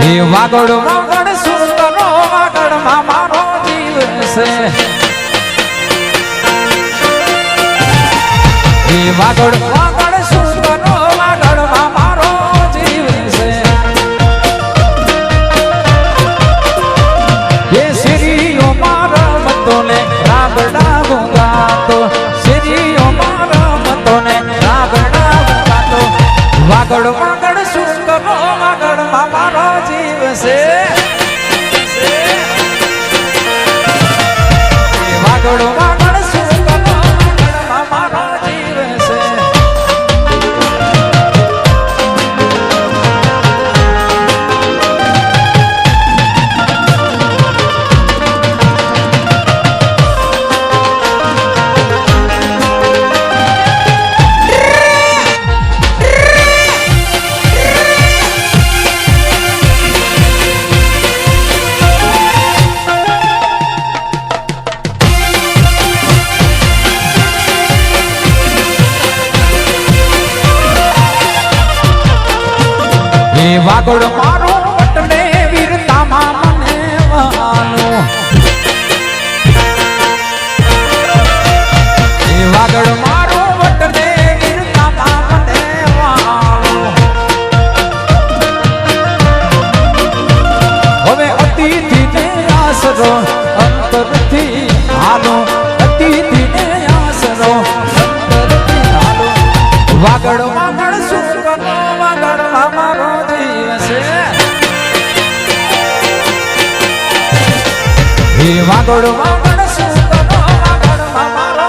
એ વાગડ વાગડ સુંદરો વાગડમાં મારો છે. એ વાગડ જીવ વાગડ મારું પટને વીરતામાં મને વહાલો એ વાગડ મારો વટને વીરતામાં મને વહાલો હવે અતિથિને આસરો અંતરથી વાગડ વાગડ. સુકનો વાગડ મારો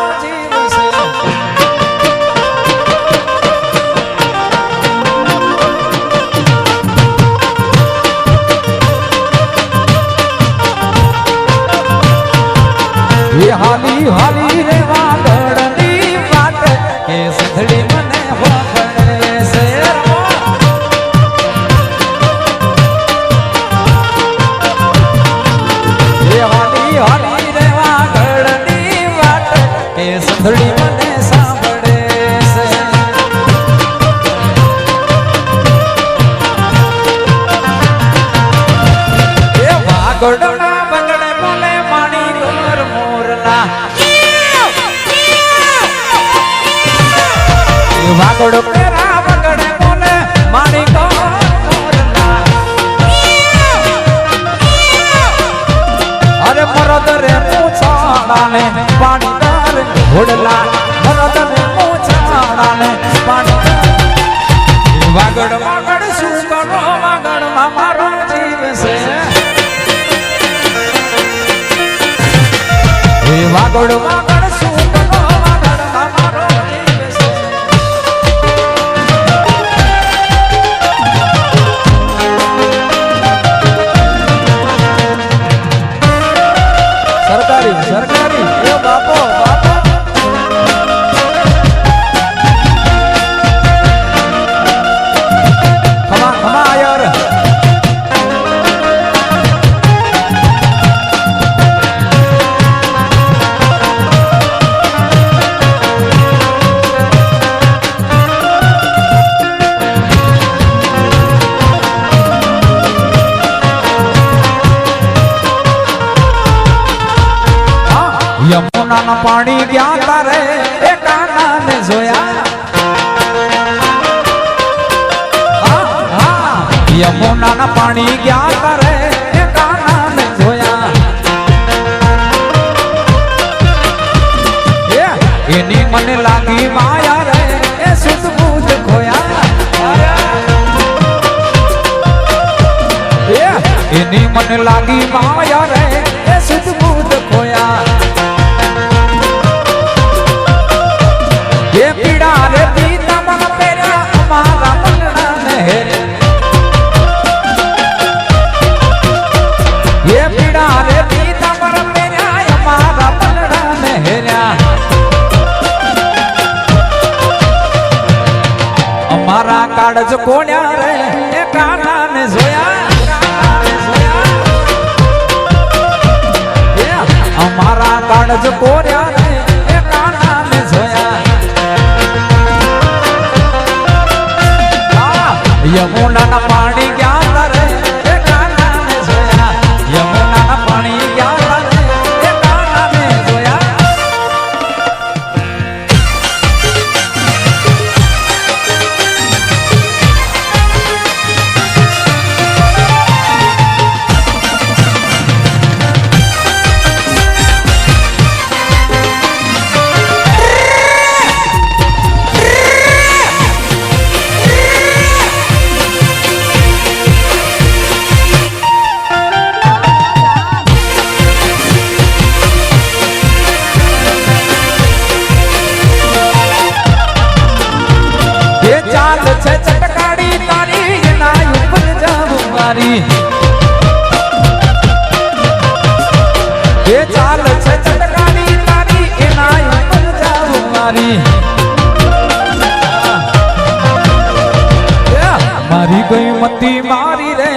હાલી હાલી કે સંધડી મને સાંભળે છે એ વાગડના બંગડે બોલે માણી ગોર મોરલા એ વાગડ પેરા બંગડે બોલે માણી ગોર મોરલા અરે મરદ રે પૂછાડાને પાણીદાર યમુના ના પાણી ગયા તારે એ કાના ને જોયા હા, હા. યમુના ના પાણી ગયા તારે એ કાના ને જોયા એ, એની મને લાગી માયા રે એ સુધ બુધ ખોયા એ, એની મને લાગી માયા રે કાળજ કોણ્યા રે? એ કાનાને જોયા. અમારા કાળજ કોર્યા રે? એ કાનાને જોયા. યમુના ના પાણી મારી. મારી ગઈ મતી મારી રે,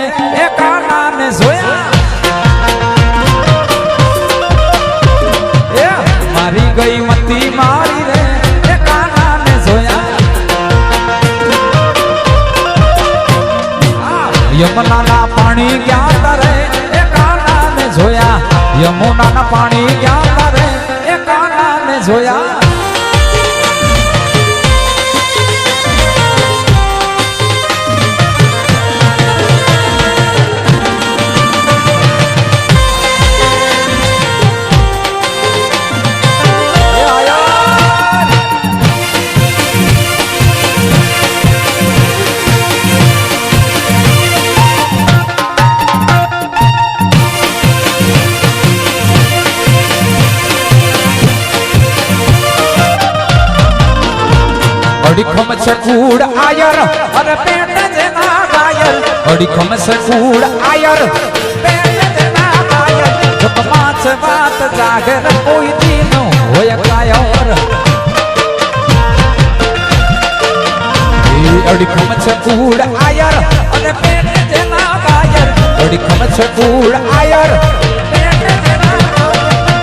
એ કાનાને જોયા. મારી ગઈ મતી મારી રે, એ કાનાને જોયા. યમુનાના પાણી ક્યાં તારે, એ કાનાને જોયા. યમુનાના પાણી ક્યાં તારે, એ કાનાને જોયા. અડીખમ છે કૂડ આયર, અર પેટ જેના ગાયલ. અડીખમ છે કૂડ આયર, પેટ જેના ગાયલ. જગમાં છે વાત જાગર કોઈ દિન હોય કાયર. અડીખમ છે કૂડ આયર, અર પેટ જેના ગાયલ. અડીખમ છે કૂડ આયર, પેટ જેના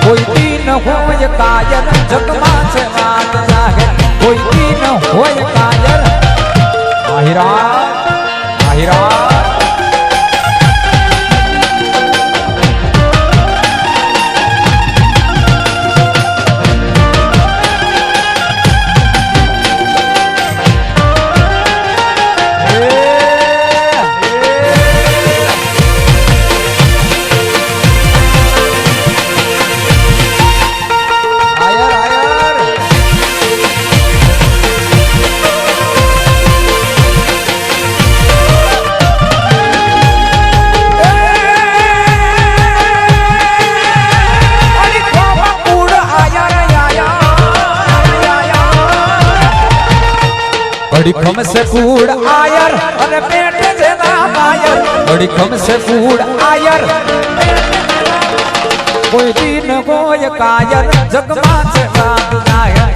કોઈ દિન હોય કાયર જગમાં છે વાત હોય કાજર આહિરા અડીખમ સે કૂડ આયર અને પેટ જેના માયર અડીખમ સે કૂડ આયર. કોઈ દિન કોઈ કાયર જગમાં છે વાત નાયર.